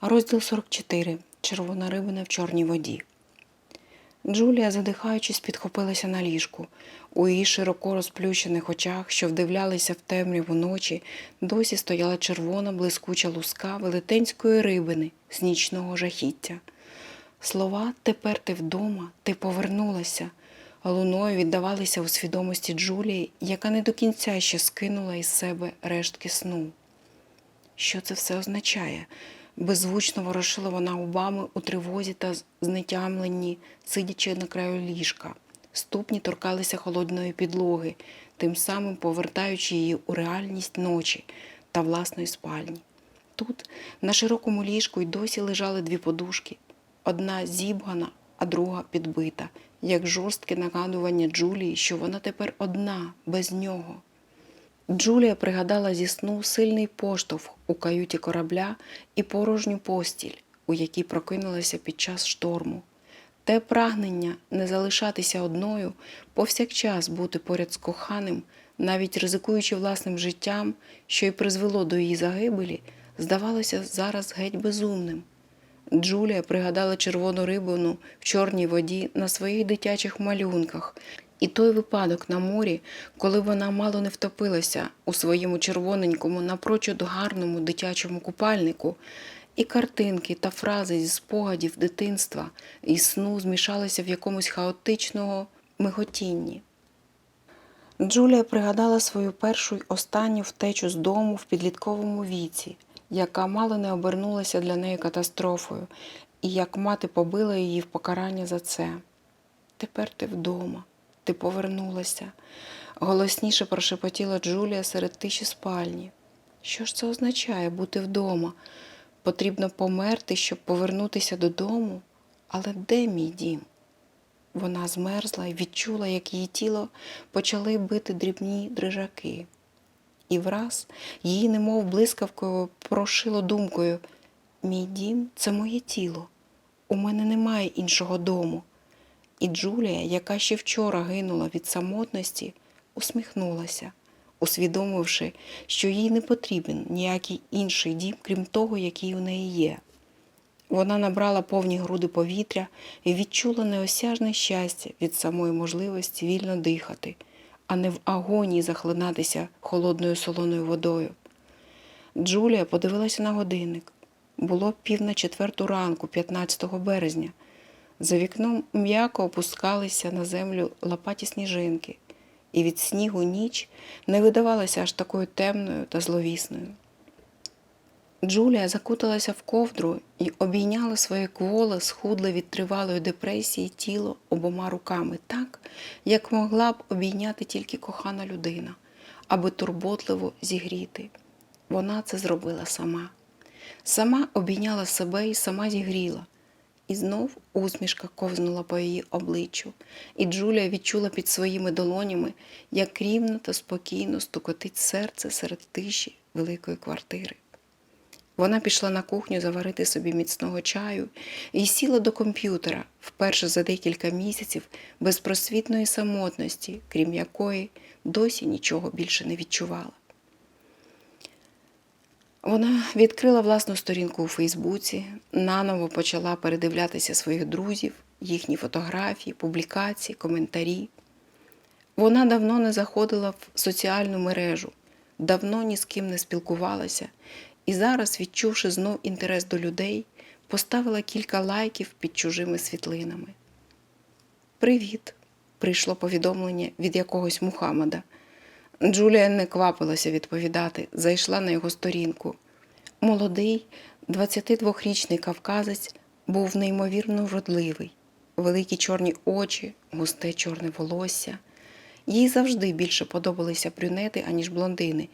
Розділ 44. Червона рибина в чорній воді. Джулія, задихаючись, підхопилася на ліжку. У її широко розплющених очах, що вдивлялися в темряву ночі, досі стояла червона блискуча луска велетенської рибини з нічного жахіття. Слова тепер ти вдома, ти повернулася. Луною віддавалися у свідомості Джулії, яка не до кінця ще скинула із себе рештки сну. Що це все означає? Беззвучно ворушила вона губами у тривозі та знетямленні, сидячи на краю ліжка. Ступні торкалися холодної підлоги, тим самим повертаючи її у реальність ночі та власної спальні. Тут, на широкому ліжку, й досі лежали дві подушки. Одна зібгана, а друга підбита, як жорстке нагадування Джулії, що вона тепер одна, без нього. Джулія пригадала зі сну сильний поштовх у каюті корабля і порожню постіль, у якій прокинулася під час шторму. Те прагнення не залишатися одною, повсякчас бути поряд з коханим, навіть ризикуючи власним життям, що й призвело до її загибелі, здавалося зараз геть безумним. Джулія пригадала червону рибину в чорній воді на своїх дитячих малюнках, і той випадок на морі, коли вона мало не втопилася у своєму червоненькому, напрочуд гарному дитячому купальнику, і картинки та фрази зі спогадів дитинства і сну змішалися в якомусь хаотичного миготінні. Джулія пригадала свою першу й останню втечу з дому в підлітковому віці, яка мало не обернулася для неї катастрофою, і як мати побила її в покарання за це. Тепер ти вдома, ти повернулася, голосніше прошепотіла Джулія серед тиші спальні. Що ж це означає бути вдома? Потрібно померти, щоб повернутися додому? Але де мій дім? Вона змерзла і відчула, як її тіло почали бити дрібні дрижаки. І враз її, немов блискавкою, прошило думкою: мій дім це моє тіло. У мене немає іншого дому. І Джулія, яка ще вчора гинула від самотності, усміхнулася, усвідомивши, що їй не потрібен ніякий інший дім, крім того, який у неї є. Вона набрала повні груди повітря і відчула неосяжне щастя від самої можливості вільно дихати, а не в агонії захлинатися холодною солоною водою. Джулія подивилася на годинник. Було пів на четверту ранку, 15 березня. За вікном м'яко опускалися на землю лопаті сніжинки, і від снігу ніч не видавалася аж такою темною та зловісною. Джулія закуталася в ковдру і обійняла своє кволе, схудле від тривалої депресії тіло обома руками так, як могла б обійняти тільки кохана людина, аби турботливо зігріти. Вона це зробила сама. Сама обійняла себе і сама зігріла. І знов усмішка ковзнула по її обличчю, і Джулія відчула під своїми долонями, як рівно та спокійно стукотить серце серед тиші великої квартири. Вона пішла на кухню заварити собі міцного чаю і сіла до комп'ютера вперше за декілька місяців безпросвітної самотності, крім якої досі нічого більше не відчувала. Вона відкрила власну сторінку у Фейсбуці, наново почала передивлятися своїх друзів, їхні фотографії, публікації, коментарі. Вона давно не заходила в соціальну мережу, давно ні з ким не спілкувалася, і зараз, відчувши знов інтерес до людей, поставила кілька лайків під чужими світлинами. Привіт! прийшло повідомлення від якогось Мухаммада. Джулія не квапилася відповідати, зайшла на його сторінку. Молодий, 22-річний кавказець був неймовірно вродливий, великі чорні очі, густе чорне волосся. Їй завжди більше подобалися брюнети, аніж блондини.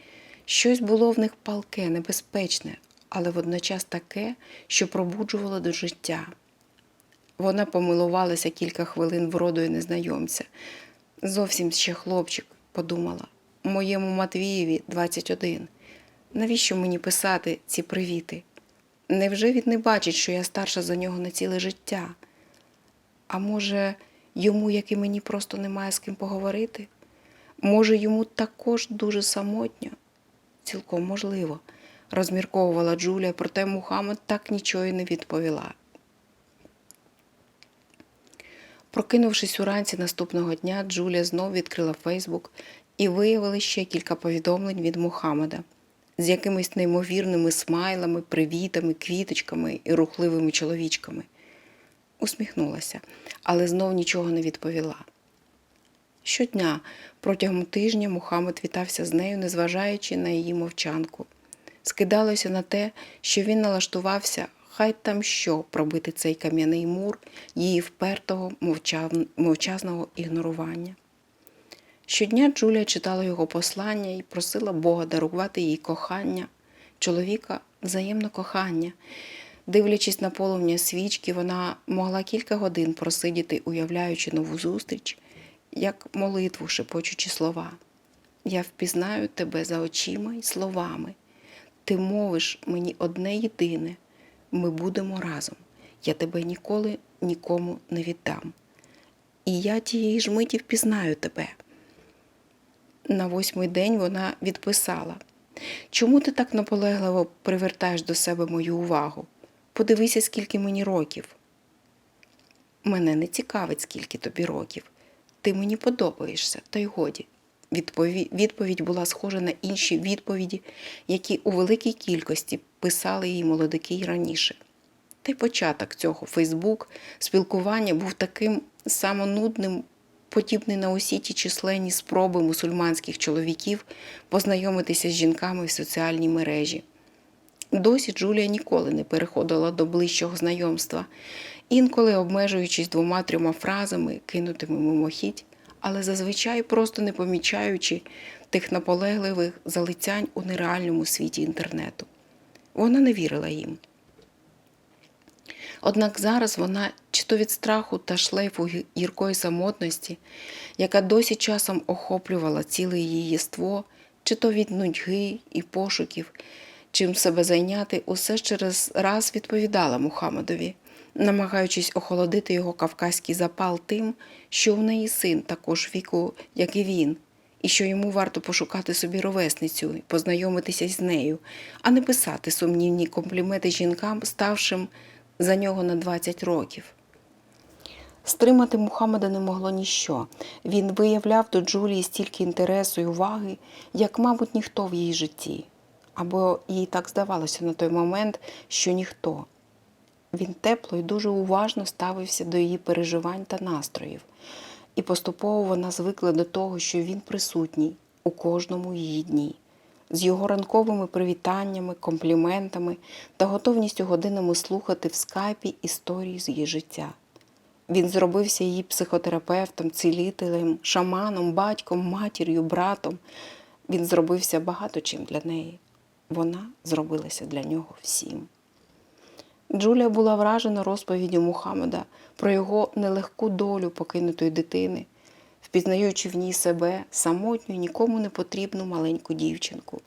Щось було в них палке, небезпечне, але водночас таке, що пробуджувало до життя. Вона помилувалася кілька хвилин вродою незнайомця. Зовсім ще хлопчик, подумала. Моєму Матвієві 21. Навіщо мені писати ці привіти? Невже він не бачить, що я старша за нього на ціле життя? А може, йому, як і мені, просто немає з ким поговорити? Може, йому також дуже самотньо? Цілком можливо. розмірковувала Джулія, проте Мухаммед так нічого й не відповіла. Прокинувшись уранці наступного дня, Джулія знов відкрила Фейсбук і виявила ще кілька повідомлень від Мухаммеда з якимись неймовірними смайлами, привітами, квіточками і рухливими чоловічками. Усміхнулася, але знов нічого не відповіла. Щодня протягом тижня Мухаммед вітався з нею, незважаючи на її мовчанку. Скидалося на те, що він налаштувався, хай там що пробити цей кам'яний мур її впертого мовчазного ігнорування. Щодня Джулія читала його послання і просила Бога дарувати їй кохання, чоловіка взаємне кохання. Дивлячись на полум'я свічки, вона могла кілька годин просидіти, уявляючи нову зустріч, як молитву шепочучи слова. Я впізнаю тебе за очима й словами. Ти мовиш мені одне єдине. Ми будемо разом. Я тебе ніколи нікому не віддам. І я тієї ж миті впізнаю тебе. На восьмий день вона відписала: Чому ти так наполегливо привертаєш до себе мою увагу? Подивися, скільки мені років. Мене не цікавить, скільки тобі років. Ти мені подобаєшся, та й годі. Відповідь була схожа на інші відповіді, які у великій кількості писали їй молодики й раніше. Та й початок цього Фейсбук спілкування був таким самонудним, подібний на усі ті численні спроби мусульманських чоловіків познайомитися з жінками в соціальній мережі. Досі Джулія ніколи не переходила до ближчого знайомства, інколи обмежуючись двома-трьома фразами, кинутими мимохідь, але зазвичай просто не помічаючи тих наполегливих залицянь у нереальному світі інтернету. Вона не вірила їм. Однак зараз вона чи то від страху та шлейфу гіркої самотності, яка досі часом охоплювала ціле її єство, чи то від нудьги і пошуків, чим себе зайняти, усе через раз відповідала Мухаммедові, намагаючись охолодити його кавказький запал тим, що у неї син також віку, як і він, і що йому варто пошукати собі ровесницю і познайомитися з нею, а не писати сумнівні компліменти жінкам, ставшим за нього на 20 років. Стримати Мухаммеда не могло ніщо. Він виявляв до Джулії стільки інтересу і уваги, як, мабуть, ніхто в її житті. Або їй так здавалося на той момент, що ніхто. Він тепло і дуже уважно ставився до її переживань та настроїв, і поступово вона звикла до того, що він присутній у кожному її дні, з його ранковими привітаннями, компліментами та готовністю годинами слухати в скайпі історії з її життя. Він зробився її психотерапевтом, цілителем, шаманом, батьком, матір'ю, братом. Він зробився багато чим для неї. Вона зробилася для нього всім. Джулія була вражена розповіддю Мухаммеда про його нелегку долю покинутої дитини, впізнаючи в ній себе самотню, нікому не потрібну маленьку дівчинку.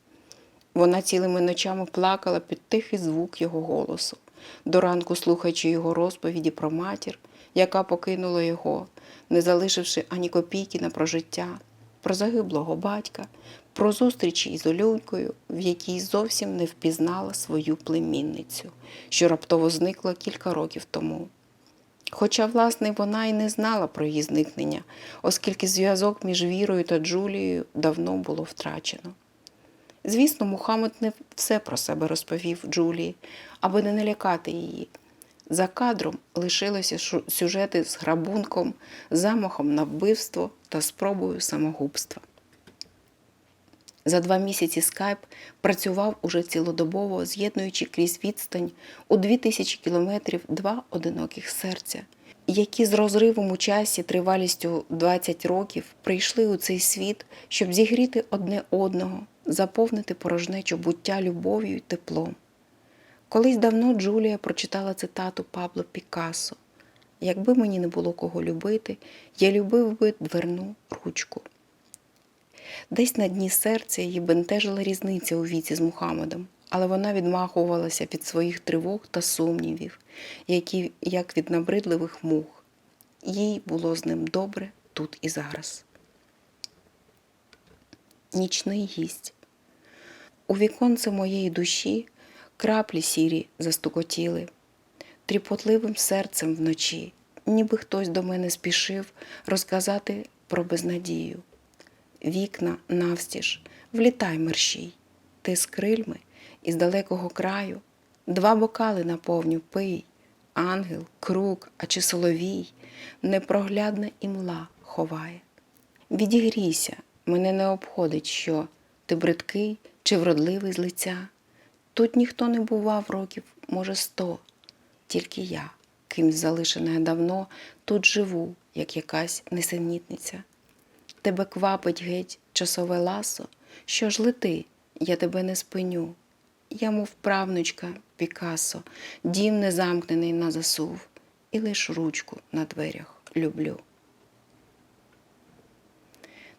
Вона цілими ночами плакала під тихий звук його голосу, до ранку слухаючи його розповіді про матір, яка покинула його, не залишивши ані копійки на прожиття, про загиблого батька, про зустрічі із Олюнькою, в якій зовсім не впізнала свою племінницю, що раптово зникла кілька років тому. Хоча, власне, вона й не знала про її зникнення, оскільки зв'язок між Вірою та Джулією давно було втрачено. Звісно, Мухаммед не все про себе розповів Джулії, аби не налякати її. За кадром лишилися сюжети з грабунком, замахом на вбивство та спробою самогубства. За два місяці скайп працював уже цілодобово, з'єднуючи крізь відстань у дві тисячі кілометрів два одиноких серця, які з розривом у часі тривалістю 20 років прийшли у цей світ, щоб зігріти одне одного, заповнити порожнечу буття любов'ю й теплом. Колись давно Джулія прочитала цитату Пабло Пікассо Якби мені не було кого любити, я любив би дверну ручку. Десь на дні серця її бентежила різниця у віці з Мухаммедом, але вона відмахувалася від своїх тривог та сумнівів, які як від набридливих мух. Їй було з ним добре тут і зараз. Нічний гість. У віконце моєї душі краплі сірі застукотіли, тріпотливим серцем вночі, ніби хтось до мене спішив розказати про безнадію. Вікна навстіж, влітай мерщій, ти з крильми із далекого краю, два бокали наповню. Пий, ангел, круг, а чи соловій, непроглядна імла ховає. Відігрійся, мене не обходить, що ти бридкий чи вродливий з лиця. Тут ніхто не бував років, може, сто, тільки я, кимсь залишена давно, тут живу, як якась несенітниця. Тебе квапить геть часове ласо, що ж лети, я тебе не спиню. Я, мов правнучка Пікассо, дім незамкнений на засув, і лиш ручку на дверях люблю.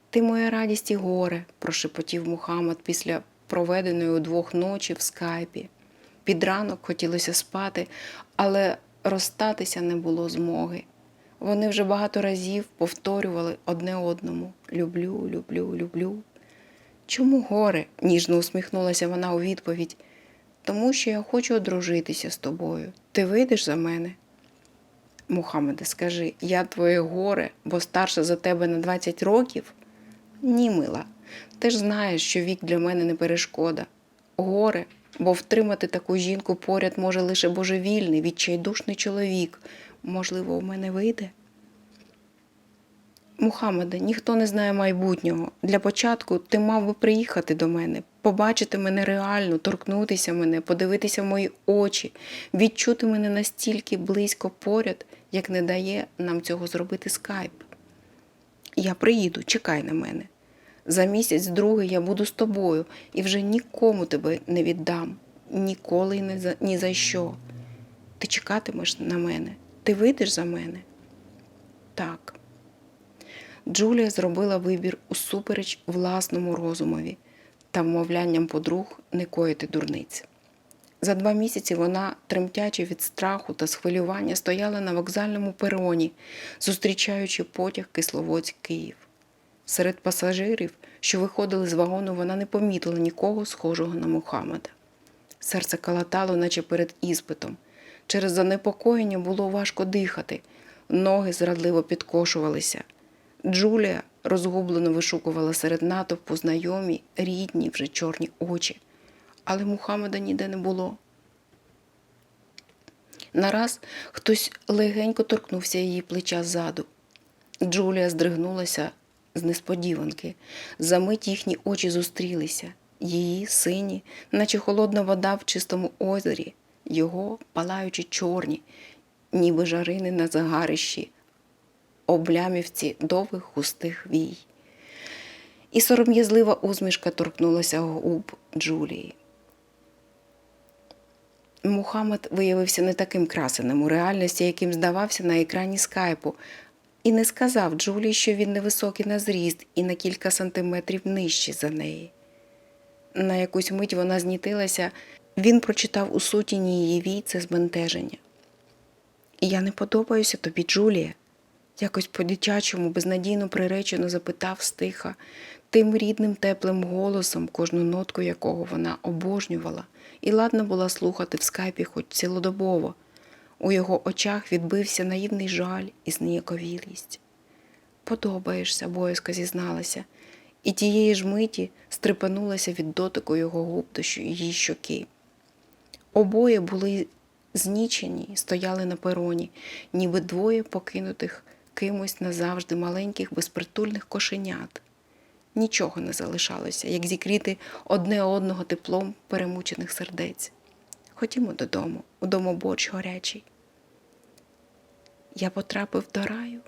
Ти моя радість і горе, прошепотів Мухаммад після проведеної удвох ночі в скайпі. Під ранок хотілося спати, але розстатися не було змоги. Вони вже багато разів повторювали одне одному люблю, люблю, люблю. Чому горе? ніжно усміхнулася вона у відповідь. Тому що я хочу одружитися з тобою. Ти вийдеш за мене? Мухаммеде, скажи, я твоє горе, бо старша за тебе на 20 років? Ні, мила. Ти ж знаєш, що вік для мене не перешкода. Горе, бо втримати таку жінку поряд може лише божевільний, відчайдушний чоловік. Можливо, у мене вийде? Мухаммеде, ніхто не знає майбутнього. Для початку ти мав би приїхати до мене, побачити мене реально, торкнутися мене, подивитися в мої очі, відчути мене настільки близько поряд, як не дає нам цього зробити скайп. Я приїду, чекай на мене. За місяць другий я буду з тобою і вже нікому тебе не віддам, ніколи не за, ні за що. Ти чекатимеш на мене, ти вийдеш за мене? Так. Джулія зробила вибір усупереч власному розумові та вмовлянням подруг не коїти дурниць. За два місяці вона, тремтячи від страху та схвилювання, стояла на вокзальному пероні, зустрічаючи потяг Кисловодськ Київ. Серед пасажирів, що виходили з вагону, вона не помітила нікого схожого на Мухаммеда. Серце калатало, наче перед іспитом. Через занепокоєння було важко дихати, ноги зрадливо підкошувалися. Джулія розгублено вишукувала серед натовпу знайомі, рідні вже чорні очі, але Мухаммеда ніде не було. Нараз хтось легенько торкнувся її плеча ззаду. Джулія здригнулася з несподіванки. Замить їхні очі зустрілися. Її сині, наче холодна вода в чистому озері, його палаючи чорні, ніби жарини на загарищі, облямівці довгих густих вій. І сором'язлива усмішка торкнулася губ Джулії. Мухаммед виявився не таким красеним у реальності, яким здавався на екрані скайпу, і не сказав Джулії, що він невисокий на зріст і на кілька сантиметрів нижчий за неї. На якусь мить вона знітилася, він прочитав у сутіні її вій це збентеження. Я не подобаюся тобі, Джулія, якось по-дитячому безнадійно приречено запитав стиха, тим рідним теплим голосом, кожну нотку якого вона обожнювала, і ладна була слухати в скайпі хоч цілодобово. У його очах відбився наївний жаль і зніяковілість. Подобаєшся, боязко зізналася, і тієї ж миті стрепенулася від дотику його губ до її щоки. Обоє були знічені, стояли на пероні, ніби двоє покинутих кимось назавжди маленьких безпритульних кошенят. Нічого не залишалося, як зікріти одне одного теплом перемучених сердець. Ходімо додому, у домоборч горячий. Я потрапив до раю,